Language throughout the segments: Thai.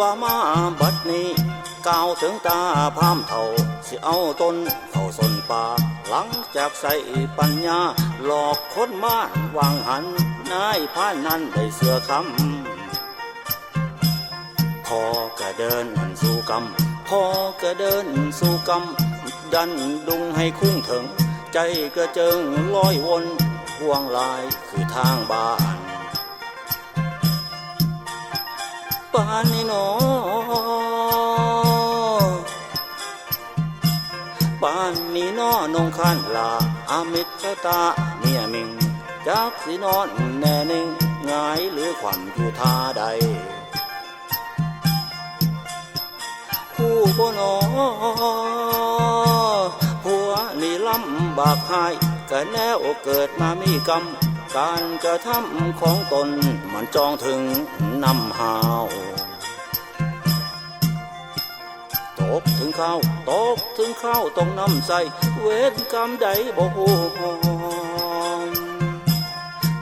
ว่ามาบัดนี้ก้าวถึงตาพามเท่า สิเอาต้นเข้าสนป่า หลังจากใส่ปัญญา หลอกคนมาวางหัน นายพานนั้นได้เสือคำพอก็เดินสู่กรรมพอก็เดินสู่กรรมดันดุงให้คุ้งถึง ใจกระเจิงลอยวนห่วงลายคือทางบ้าน ป่านนี้หนอป่านนี้นอนงคันลาอามิตรตาเมียมิงจักสินอนแน่นิ่งงายหรือความอยู่ท่าใดผู้บ่นอผัวนี่ลำบากหายก็แนวเกิดมามีกรรม การกระทำของตนมันจองถึงนำหาวตกถึงข้าวตกถึงข้าวต้องนำใส่เวรกรรมใดบ่ฮู้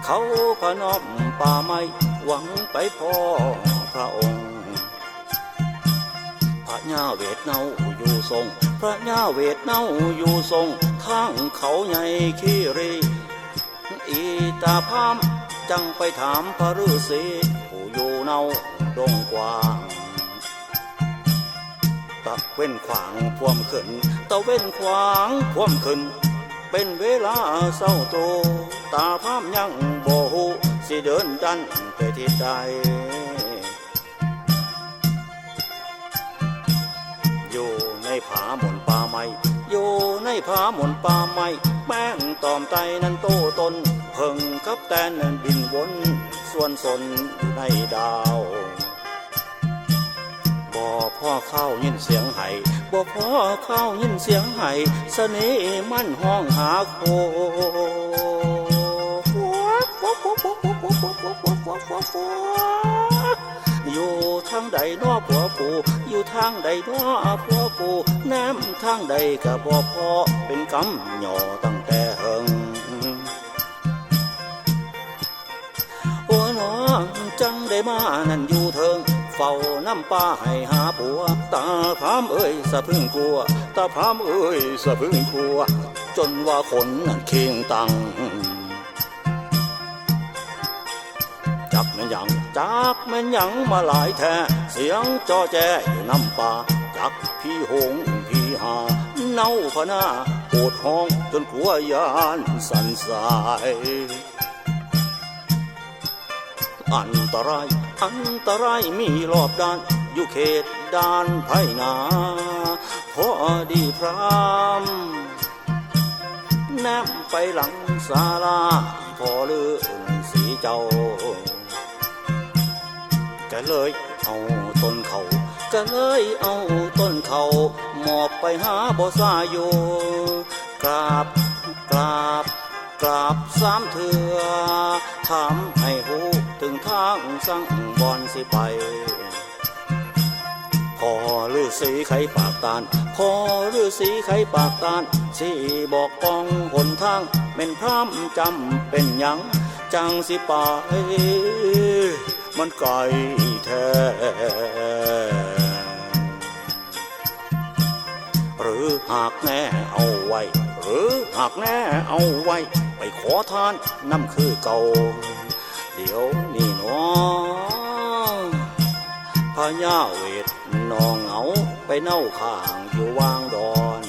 เขาพนอมป่าไม้หวังไปพ่อพระองค์พระญาเวทเนาอยู่ทรง พระญาเวทเนาอยู่ทรงทางเขาใหญ่ขี้รี อีตาพามจังไปถามพระฤาษีผู้อยู่เนาดงกว้างตะเว้นขวางพวมขึ้น ตะเว้นขวางพวมขึ้น เป็นเวลาเศร้าโต ตาพามยังโบหูสิเดินดันไปทิศใดอยู่ในผาหมุนป่าไม้อยู่ในผาหมุนป่าไม้แป้งตอมไตนั้นโตตน นับแตนนั้นบินวนส่วนสนในดาว บ่พ่อเข้ายินเสียงไห้บ่พ่อเข้ายินเสียงไห้เสน่ห์มันห้องหาโคอยู่ทางใดนอผัวปูอยู่ทางใดนอผัวปูแน้ำทางใดก็บ่พอเป็นกำหย่อตั้งแต่เฮิง จังได้มานั่นอยู่เทิง เฝ้าน้ำป้าให้หาผัว ตาพามเอ้ยสะพึ่งกลัว ตาพามเอ้ยสะพึ่งกลัว จนว่าคนนั่นเคียงตัง จักแม่นยังจักแม่นยังมาหลายแท้เสียงจอแจอยู่น้ำป่าจักพี่หงพี่หา เน่าพะหน้าโอดห้องจนกลัวยานสันสาย อันตราย อันตรายมีรอบด้าน อยู่เขตด้านไผ่นาพอดีพรามแนมไปหลังศาลาพอเลื่อนสีเจ้าก็เลยเอาต้นเขาก็เลยเอาต้นเขาหมอบไปหาบ่ซาอยู่กราบกราบกราบสามเถื่อถามให้หู ถึงทางสั่งบอนสิไป พอฤาษีไขปากตานพอฤาษีไขปากตานสิบอกปองหนทางเป็นพร่ำจำเป็นหยังจังสิไปมันไกลแท้หรือหากแน่เอาไว้ หรือหากแน่เอาไว้ ไปขอทานน้ำคือเก่า เดี๋ยวนี่หนอพญาเวทนองเหงาไปเน่าข้างอยู่วางดอน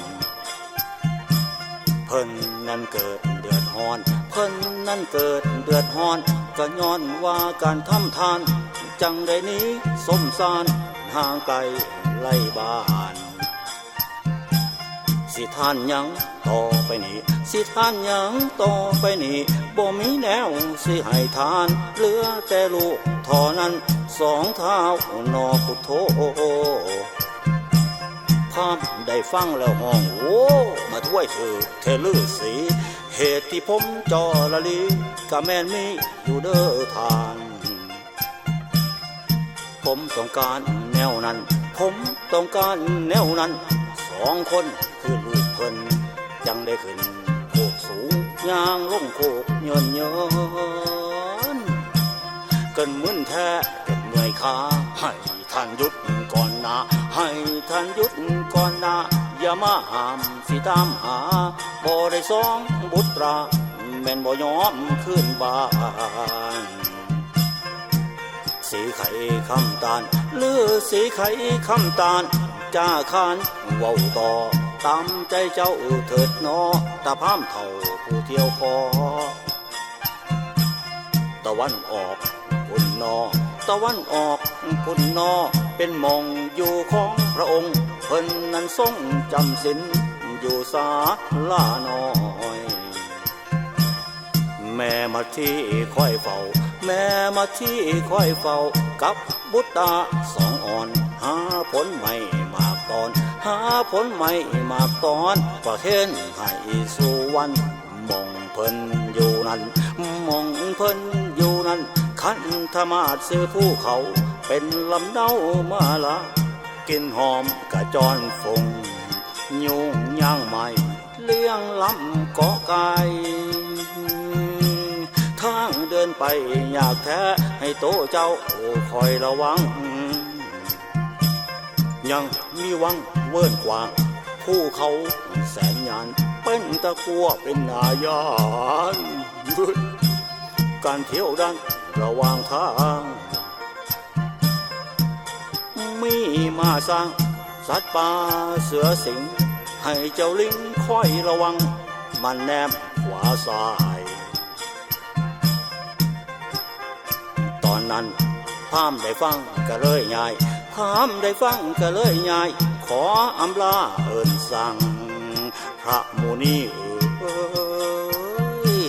เพิ่นนั้นเกิดเดือดฮอน เพิ่นนั้นเกิดเดือดฮอน ก็ย้อนว่าการทำทาน จังได้นี้สมสารห่างไกลไล่บ้าน สิท่านยังต่อไปนี้ สิทานยังต่อไปนี้บ่มีแนวสิให้ทานเหลือแต่ลูกท่อนั้นสองเท้านอพุทโธพามได้ฟังแล้วห้องโอ้มาถ้วยเธอเทลือสีเหตุที่ผมจอละลีกะแม่นมีอยู่เด้อทาน ผมต้องการแนวนั้น ผมต้องการแนวนั้นสองคนคือลูกเพิ่นยังได้ขึ้น ยางลงโคกเยินเยินกินมึนแท้เหนื่อยขาให้ท่านหยุดก่อนนะ ให้ท่านหยุดก่อนนะ อย่ามาหามสิตามหาบ่ได้สองบุตราแม่นบ่ยอมขึ้นบ้านสีไข่คำตาลหรือสีไข่คำตาลจ้าคานเว้าต่อ ตามใจเจ้าเถิดนอตาพามเท่าผู้เที่ยวคอ ตะวันออกพุ่นนอ ตะวันออกพุ่นนอ เป็นมองอยู่ของพระองค์ เพิ่นนั้นทรงจำศีลอยู่ศาลาน้อย แม่มาที่คอยเฝ้า แม่มาที่คอยเฝ้า กับบุตรตาสองอ่อน หาผลไม่มากตอน หาผลไม่มากตอนประเคนให้สู่วันมองเพิ่นอยู่นั้นมองเพิ่นอยู่นั้นขันธมาศซื้อผู้เขาเป็นลำเนามาละกินหอมกระจรฟงยุงย่างใหม่เลี้ยงลำกาะไก่ทางเดินไปอยากแท้ให้โตเจ้าคอยระวัง ยังมีวัง เวิ้นกว่าผู้เขาแสนยานเป็นตะกัวเป็นนายานการเที่ยวดันระหว่างทาง มีมาสร้าง สัตว์ป่าเสือสิง ให้เจ้าลิงคอยระวัง มันแนมขวาซ้าย ตอนนั้นพามได้ฟังก็เลยง่ายพามได้ฟังก็เลยง่าย ขออำลาเอินสั่ง พระมูนีเอ้ย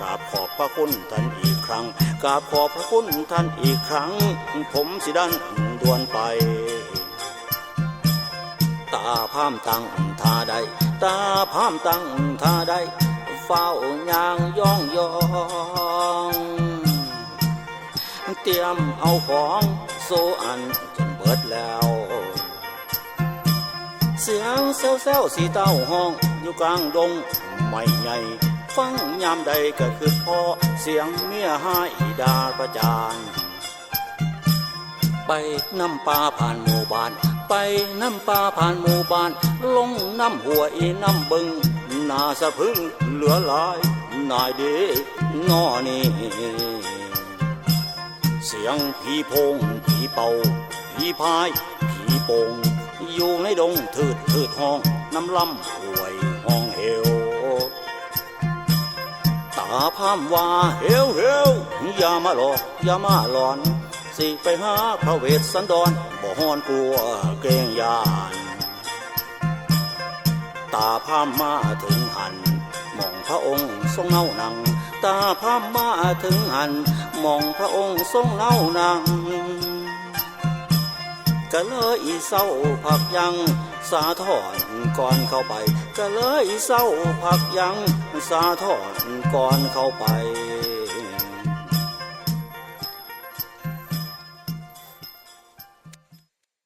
กราบขอบพระคุณท่านอีกครั้งกราบขอบพระคุณท่านอีกครั้ง ผมสิดันดวนไป ตาพามตั้งท่าใด ตาพามตั้งท่าใดเฝ้ายางย่องยองเตรียมเอาของโซอันจนเบิดแล้ว เสียงเซลเซลสีเต้าห้องอยู่กลางดงไม่ใหญ่ฟังยามใดก็คือพ่อเสียงเมียหายดาประจานไปน้ำปลาผ่านหมู่บ้าน ไปน้ำปลาผ่านหมู่บ้าน ลงน้ำหัวอีน้ำบึงนาสะพึ่งเหลือหลายนายเดนอนี่เสียงผีพงผีเป่าผีพายผีโป่ง อยู่ในดงทืดทืดห้องน้ำลำห่วยห้องเฮวตาพามว่าเฮวเฮวอย่ามาหลอกอย่ามาหลอน สิไปหาพระเวสสันดรบ่ฮอนกลัวเกรงยานตาพามมาถึงหัน มองพระองค์ทรงเงานัง ตาพามมาถึงหัน มองพระองค์ทรงเงานัง ก็เลยเศร้าพักยังสาทอนก่อนเข้าไป ก็เลยเศร้าพักยังสาทอนก่อนเข้าไป